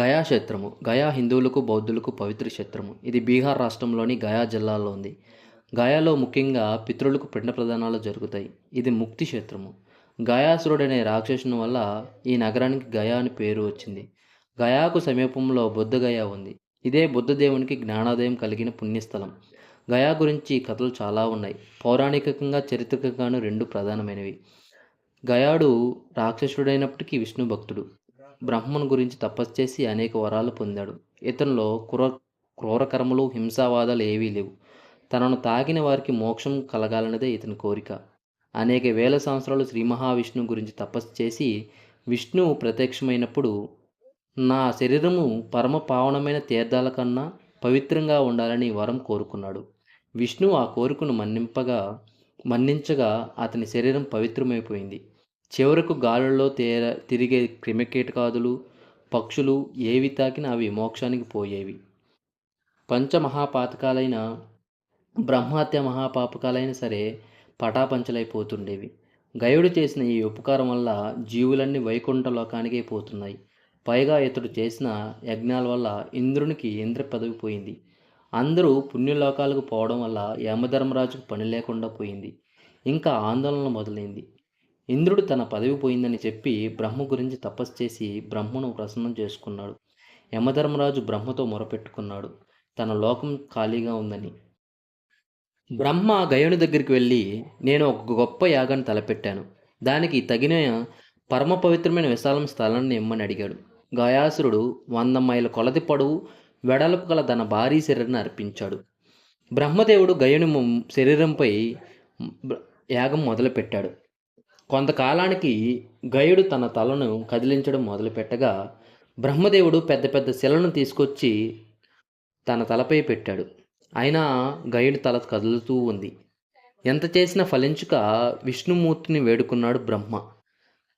గయా క్షేత్రము గయా హిందువులకు బౌద్ధులకు పవిత్ర క్షేత్రము. ఇది బీహార్ రాష్ట్రంలోని గయా జిల్లాలో ఉంది. గయాలో ముఖ్యంగా పితృలకు పిండ ప్రదానాలు జరుగుతాయి. ఇది ముక్తి క్షేత్రము. గయాసురుడనే రాక్షసుని వల్ల ఈ నగరానికి గయా అని పేరు వచ్చింది. గయాకు సమీపంలో బుద్ధగయ ఉంది. ఇదే బుద్ధదేవునికి జ్ఞానోదయం కలిగిన పుణ్యస్థలం. గయా గురించి కథలు చాలా ఉన్నాయి. పౌరాణికంగా చరిత్రకంగాను రెండు ప్రధానమైనవి. గయాడు రాక్షసుడైనప్పటికీ విష్ణు భక్తుడు బ్రహ్మను గురించి తపస్సు చేసి అనేక వరాలు పొందాడు. ఇతనిలో క్రూర క్రూరకర్మలు హింసావాదాలు ఏవీ లేవు. తనను తాకిన వారికి మోక్షం కలగాలన్నదే ఇతని కోరిక. అనేక వేల సంవత్సరాలు శ్రీ మహావిష్ణువు గురించి తపస్సు చేసి విష్ణువు ప్రత్యక్షమైనప్పుడు నా శరీరము పరమ పావనమైన తీర్థాల కన్నా పవిత్రంగా ఉండాలని వరం కోరుకున్నాడు. విష్ణువు ఆ కోరికను మన్నింపగా మన్నించగా అతని శరీరం పవిత్రమైపోయింది. చివరకు గాలుల్లో తేర తిరిగే క్రిమికీటకాదులు పక్షులు ఏవి తాకినా అవి మోక్షానికి పోయేవి. పంచమహాపాతకాలైన బ్రహ్మహత్య మహాపాపకాలైన సరే పటాపంచలైపోతుండేవి. గయుడు చేసిన ఈ ఉపకారం వల్ల జీవులన్నీ వైకుంఠ లోకానికే పోతున్నాయి. పైగా ఇతడు చేసిన యజ్ఞాల వల్ల ఇంద్రునికి ఇంద్ర పదవి పోయింది. అందరూ పుణ్యలోకాలకు పోవడం వల్ల యమధర్మరాజుకు పని లేకుండా పోయింది. ఇంకా ఆందోళన మొదలైంది. ఇంద్రుడు తన పదవి పోయిందని చెప్పి బ్రహ్మ గురించి తపస్సు చేసి బ్రహ్మను ప్రసన్నం చేసుకున్నాడు. యమధర్మరాజు బ్రహ్మతో మొరపెట్టుకున్నాడు. తన లోకం ఖాళీగా ఉందని. బ్రహ్మ గయుని దగ్గరికి వెళ్ళి నేను ఒక గొప్ప యాగాన్ని తలపెట్టాను. దానికి తగిన పరమ పవిత్రమైన విశాలం స్థలాన్ని ఇమ్మని అడిగాడు. గయాసురుడు వంద మైల కొలది పొడవు వెడల్పు గల తన భారీ శరీరాన్ని అర్పించాడు. బ్రహ్మదేవుడు గయుని శరీరంపై యాగం మొదలుపెట్టాడు. కొంతకాలానికి గయుడు తన తలను కదిలించడం మొదలుపెట్టగా బ్రహ్మదేవుడు పెద్ద పెద్ద శిలను తీసుకొచ్చి తన తలపై పెట్టాడు. అయినా గయుడి తల కదులుతూ ఉంది. ఎంత చేసినా ఫలించుక విష్ణుమూర్తిని వేడుకున్నాడు బ్రహ్మ.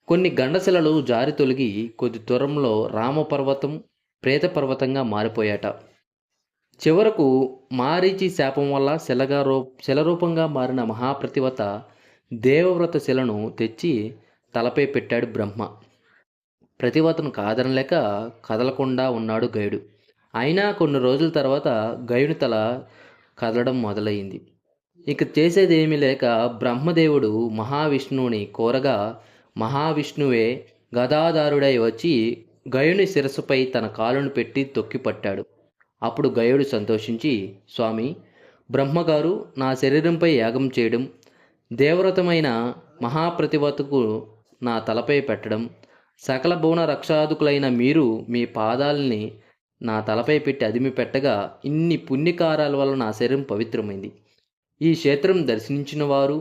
కొన్ని గండశిలలు జారి తొలగి కొద్ది దూరంలో రామపర్వతం ప్రేతపర్వతంగా మారిపోయాట. చివరకు మారీచి శాపం వల్ల శిలగా రూ శిలరూపంగా మారిన మహాప్రతివత దేవవ్రత శిలను తెచ్చి తలపై పెట్టాడు బ్రహ్మ. ప్రతివతను కాదనలేక కదలకుండా ఉన్నాడు గయుడు. అయినా కొన్ని రోజుల తర్వాత గయుని తల కదలడం మొదలైంది ఇక చేసేదేమీ లేక బ్రహ్మదేవుడు మహావిష్ణువుని కోరగా మహావిష్ణువే గదాధారుడై వచ్చి గయుని శిరస్సుపై తన కాలును పెట్టి తొక్కిపట్టాడు అప్పుడు గయుడు సంతోషించి స్వామి బ్రహ్మగారు నా శరీరంపై యాగం చేయడం దేవవ్రతమైన మహాప్రతివతకు నా తలపై పెట్టడం సకల భువన రక్షాదుకులైన మీరు మీ పాదాలని నా తలపై పెట్టి అదిమి పెట్టగా ఇన్ని పుణ్యకారాల వల్ల నా శరీరం పవిత్రమైంది. ఈ క్షేత్రం దర్శించిన వారు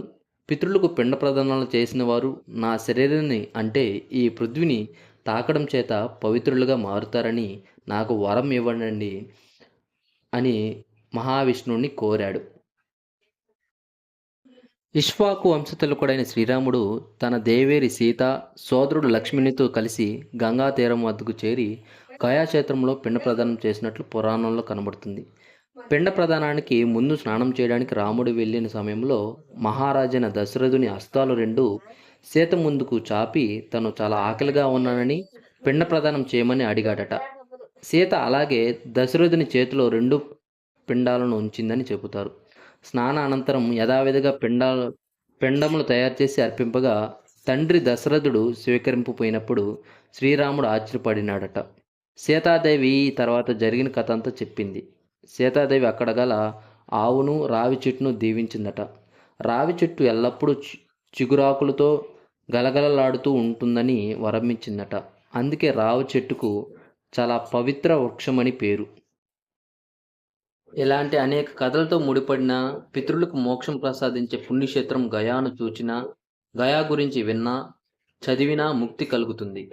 పితృలకు పిండ ప్రదానాలు చేసిన వారు నా శరీరాన్ని అంటే ఈ పృథ్వీని తాకడం చేత పవిత్రులుగా మారుతారని నాకు వరం ఇవ్వండి అని మహావిష్ణువుని కోరాడు. ఇష్వాకు వంశతులకుడైన శ్రీరాముడు తన దేవేరి సీత సోదరుడు లక్ష్మినితో కలిసి గంగా తీరం వద్దకు చేరి కయాక్షేత్రంలో పిండ ప్రదానం చేసినట్లు పురాణంలో కనబడుతుంది. పిండ ప్రదానానికి ముందు స్నానం చేయడానికి రాముడు వెళ్ళిన సమయంలో మహారాజైన దశరథుని హస్తాలు రెండు సీత ముందుకు చాపి తను చాలా ఆకలిగా ఉన్నానని పిండ ప్రదానం చేయమని అడిగాడట. సీత అలాగే దశరథుని చేతిలో రెండు పిండాలను ఉంచిందని చెబుతారు. స్నాన అనంతరం యథావిధిగా పిండాలు పిండములు తయారు చేసి అర్పింపగా తండ్రి దశరథుడు స్వీకరింపుపోయినప్పుడు శ్రీరాముడు ఆశ్చర్యపడినాడట. సీతాదేవి ఈ తర్వాత జరిగిన కథ అంతా చెప్పింది. సీతాదేవి అక్కడ గల ఆవును రావి చెట్టును దీవించిందట. రావి చెట్టు ఎల్లప్పుడూ చి- చిగురాకులతో గలగలలాడుతూ ఉంటుందని వరమించిందట అందుకే రావి చెట్టుకు చాలా పవిత్ర వృక్షమని పేరు. ఇలాంటి అనేక కథలతో ముడిపడిన పితృలకు మోక్షం ప్రసాదించే పుణ్యక్షేత్రం గయాను చూచినా గయా గురించి విన్నా చదివినా ముక్తి కలుగుతుంది.